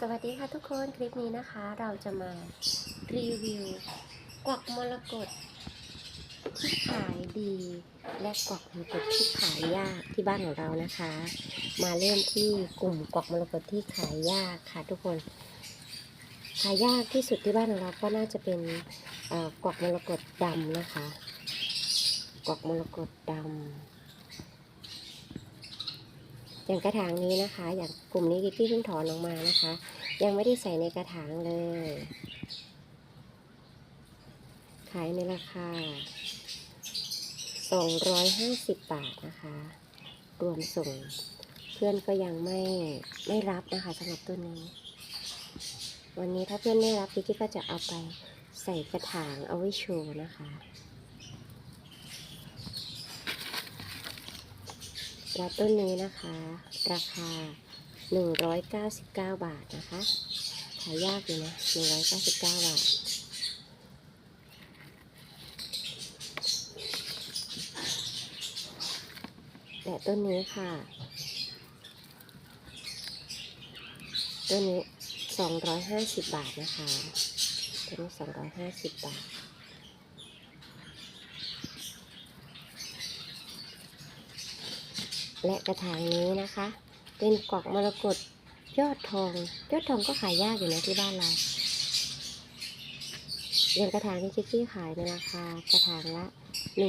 สวัสดีค่ะทุกคนคลิปนี้นะคะเราจะมารีวิวกวักมรกตที่ขายดี และกวักมรกตที่ขายยากที่บ้านของเรานะคะ มาเริ่มที่กลุ่มกวักมรกตที่ขายยากค่ะทุกคน ขายยากที่สุดที่บ้านของเราก็น่าจะเป็นอ่อกวักมรกตดำนะคะ กวักมรกตดำ อย่างกระถางนี้นะคะ อย่างกลุ่มนี้กิ๊กกี้เพิ่งถอนออกมานะคะ ยังไม่ได้ใส่ในกระถางเลย ขายในราคา 250 บาทนะคะ รวมส่งเพื่อนก็ยังไม่ไม่รับนะคะสำหรับตัวนี้ วันนี้ถ้าเพื่อนไม่รับกิ๊กก็จะเอาไปใส่กระถางเอาไว้โชว์นะคะ และต้นนี้นะคะ ราคา 199 บาทนะคะขายยากอยู่นะ 199 บาทและต้นนี้ค่ะ ต้นนี้ 250 บาทนะคะ ต้นนี้ 250 บาท และกระถางนี้นะคะ เป็นกวักมรกตยอดทอง ยอดทองก็ขายยากอยู่นะที่บ้านเราอย่างกระถางนี้ชิคกกี้ขายในราคากระถางละ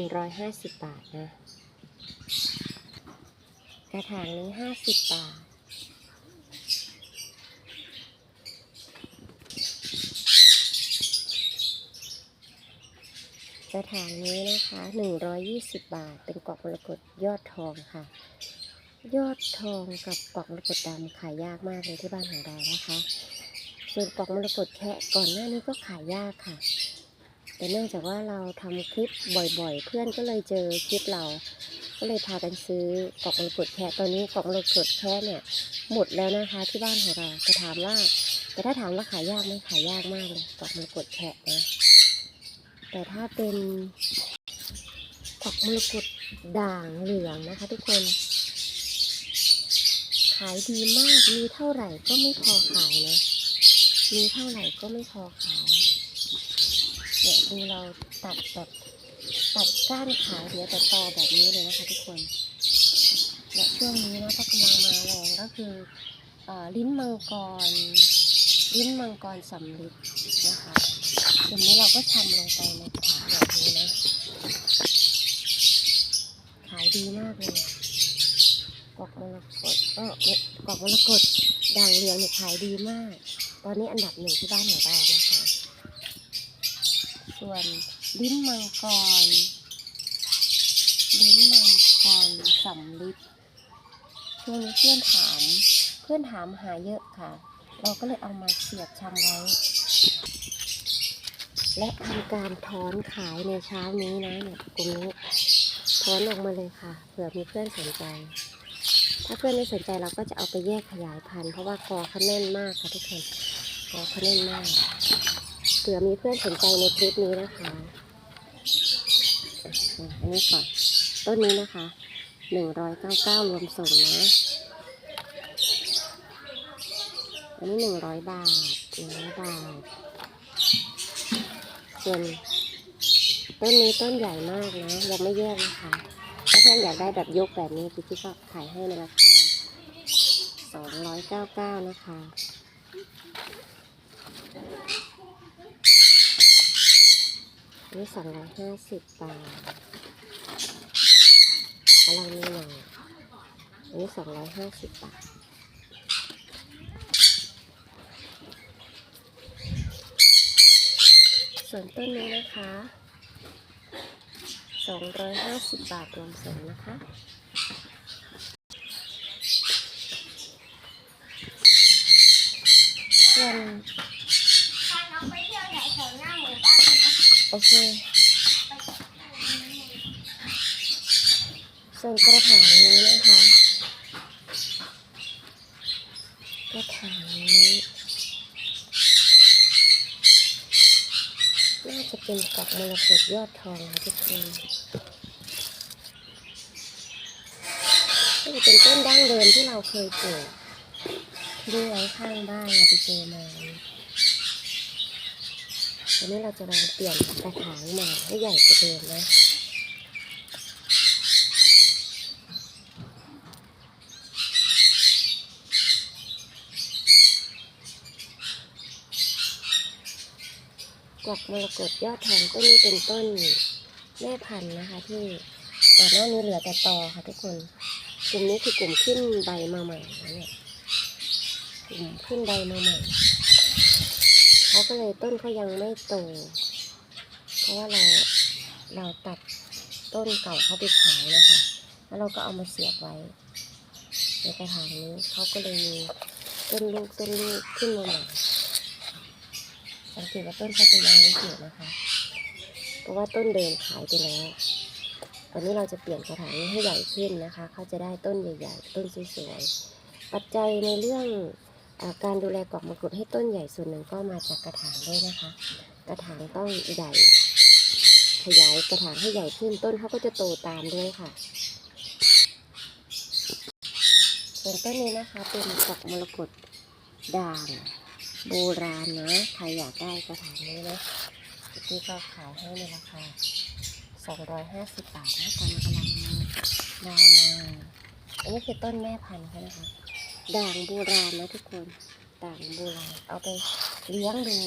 150 บาทนะ กระถางนี้ 50 บาท กระถางนี้นะคะ 120 บาท เป็นกวักมรกตยอดทองค่ะ ยอดทองกับกวักมรกตดำขายยากมากเลยที่บ้านของเรานะคะ ส่วนกวักมรกตแคะก่อนหน้านี้ก็ขายยากค่ะ แต่เนื่องจากว่าเราทำคลิปบ่อยๆ เพื่อนก็เลยเจอคลิปเรา ก็เลยพากันซื้อกวักมรกตแคะตอนนี้กวักมรกตแคะเนี่ยหมดแล้วนะคะที่บ้านของเราจะถามว่าแต่ถ้าถามว่าขายยากไหมขายยากมากเลยกวักมรกตแคะนะ แต่ถ้าเป็นกวักมรกตด่างเหลืองนะคะ ทุกคน ขายดีมาก มีเท่าไหร่ก็ไม่พอขายนะ มีเท่าไหร่ก็ไม่พอขายเนี่ยดูเราตัดแบบตัดก้านขายเหลือแต่ตอแบบนี้เลยนะคะทุกคนและช่วงนี้นะก็กำลังมาแรงก็คืออลิ้นมังกร ลิ้นมังกรสำลิดนะคะเดี๋ยวนี้เก็ชำลงไปในกระถางแบบนี้นะ ขายดีมากเลยกอกมรกตเออกอกมรกตด่างเหลืองเนี่ยขายดีมาก ตอนนี้อันดับหนึ่งที่บ้านของเรานะคะ ส่วนลิ้นมังกร ลิ้นมังกรสำลิดช่วงนี้เพื่อนถาม เพื่อนถามหาเยอะค่ะ เราก็เลยเอามาเสียบชำไว้ และทำการถอนขายในเช้านี้นะเนี่ยตรงนี้ถอนออกมาเลยค่ะ เผื่อมีเพื่อนสนใจ ถ้าเพื่อนไม่สนใจเราก็จะเอาไปแยกขยายพันธุ์เพราะว่ากอเขาแน่นมากค่ะทุกคนกอเขาแน่นมากเผื่อมีเพื่อนสนใจในคลิปนี้นะคะอะอันนี้ก่อนต้นนี้นะคะหนึ่งร้อยเก้าเก้ารวมส่งนะอันนี้หนึ่งร้อยบาทหนึ่งร้อยบาท วนต้นนี้ต้นใหญ่มากนะยังไม่แยกนะคะถ้าเพื่อนอยากได้แบบยกแบบนี้พี่พี่ก็ขายให้ในราคา299นะคะอันนี้250บาทกำลังมีหน่อยอันนี้250บาท ส่วนต้นนี้นะคะ 250 บาทรวมส่งนะคะ ส่วนพาน้องไปเที่ยวแถวหน้าหมู่บ้านนะโอเค ส่วนกระถางนี้นะคะ กระถางนี้าจะเป็นกับมรกตยอดทองนะทุกคนนี่เป็นต้นดั้งเดิมที่เราเคยปลูกทิ้งไว้ข้างบ้านเราไปเจอมาตอนนี้เราจะลองเปลี่ยนกระถางใหม่ให้ใหญ่กว่าเดิมนะ กวักมรกตยอดทองต้นนี้เป็นต้นแม่พันธุ์นะคะ ที่ก่อนหน้านี้เหลือแต่ตอค่ะทุกคนกลุ่มนี้คือกลุ่มขึ้นใบมาใหม่นะเนี่ยกลุ่มขึ้นใบมาใหม่เขาก็เลยต้นเขายังไม่โต เพราะว่าเราเราตัดต้นเก่าเขาไปขายนะคะแล้วเราก็เอามาเสียบไว้ ในกระถางนี้เขาก็เลยมีต้นลูกต้นลูกขึ้นมาใหม่ สังเกตว่าต้นเขาจะยังเล็กอยู่นะคะ เพราะว่าต้นเดิมขายไปแล้วตอนนี้เราจะเปลี่ยนกระถางให้ใหญ่ขึ้นนะคะ เขาจะได้ต้นใหญ่ ๆ ต้นสวยๆ ปัจจัยในเรื่องอการดูแลกอกมะกรูดให้ต้นใหญ่ส่วนหนึ่งก็มาจากกระถางด้วยนะคะ กระถางต้องใหญ่ ขยายกระถางให้ใหญ่ขึ้นต้นเขาก็จะโตตามด้วยค่ะส่วนต้นนี้นะคะเป็นกอกมรกตด่าง โบราณนะใครอยากได้กระถางนี้นะที่ก็ขายให้ในราคา250 บาทนะตอนกำลังดาวมาอันนี้คือต้นแม่พันธุ์เขานะคะด่างโบราณนะทุกคนด่างโบราณเอาไปเลี้ยงดู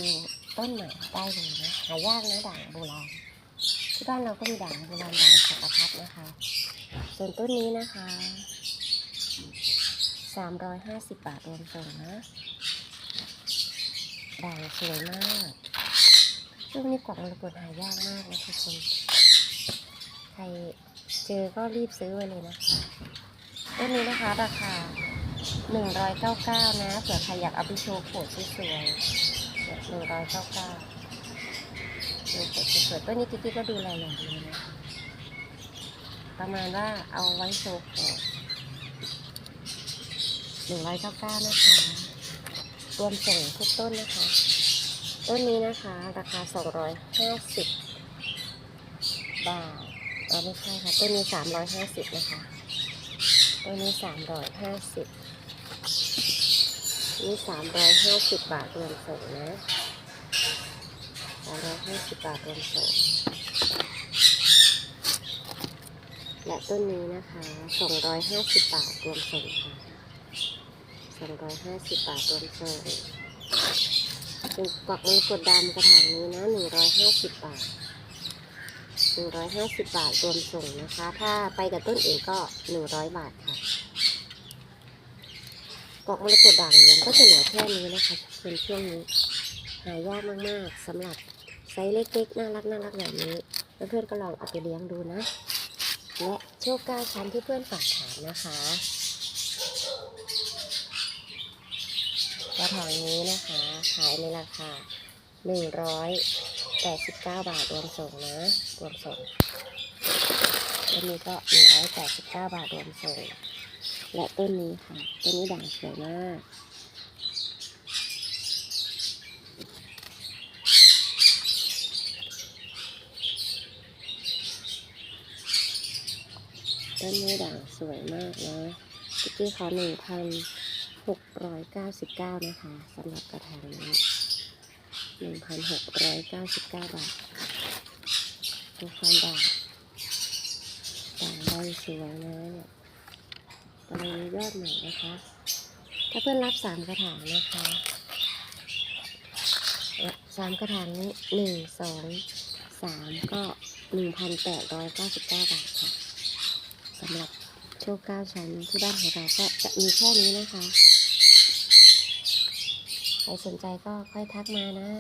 ต้นใหม่ได้เลยนะหายากนะด่างโบราณที่บ้านเราก็มีด่างโบราณด่างสักพัดนะคะ ส่วนต้นนี้นะคะ 350 บาทรวมส่งนะ ด่างสวยมาก ช่วงนี้กวักมรกตหายากมากนะทุกคน ใครเจอก็รีบซื้อไว้เลยนะคะต้นนี้นะคะราคา 199 นะเผื่อใครอยากเอาไปโชว์โขดสวยๆเนี่ย199ดูโขดสวยๆต้นนี้กิ๊กก็ดูแลอย่างดีนะประมาณว่าเอาไว้โชว์โขด199 นะคะ รวมส่งทุกต้นนะคะ ต้นนี้นะคะ ราคา 250 บาทเออไม่ใช่ค่ะ ต้นนี้ 350 นะคะ ต้นนี้ 350 นี่ 350 บาทรวมส่งนะ350 บาทรวมส่งและต้นนี้นะคะ 250 บาทรวมส่งค่ะ 250 บาทรวมส่งเป็นกวักมรกตดำกระถางนี้นะ150 บาท 150 บาทรวมส่งนะคะ ถ้าไปกับต้นอื่นก็ 100 บาทค่ะกวักมรกตด่างเหลืองก็จะเหลือแค่นี้นะคะเป็นช่วงนี้หายากมากๆสำหรับไซส์เล็กๆน่ารักน่ารักแบบนี้เพื่อนๆก็ลองเอาไปเลี้ยงดูนะ และโชคก้าชั้นที่เพื่อนฝากถามนะคะ กระถางนี้นะคะ ขายในราคา189 บาทรวมส่งนะ รวมส่งต้นนี้ก็189 บาทรวมส่ง และต้นนี้ค่ะ ต้นนี้ด่างสวยมากต้นนี้ด่างสวยมากนะทิกกี้เขาหนึ่งพัน หกร้อยเก้าสิบเก้านะคะสำหรับกระถางนี้หนึ่งพันหกร้อยเก้าสิบเก้าบาทดูความด่างด่างใบสวยนะเนี่ยกำลังยอดใหม่นะคะ ถ้าเพื่อนรับสามกระถางนะคะสามกระถางนี้หนึ่งสองสามก็หนึ่งพันแปดร้อยเก้าสิบเก้าบาทค่ะสำหรับ โชคเก้าชั้นที่บ้านของเราก็จะมีแค่นี้นะคะ ใครสนใจก็ค่อยทักมานะ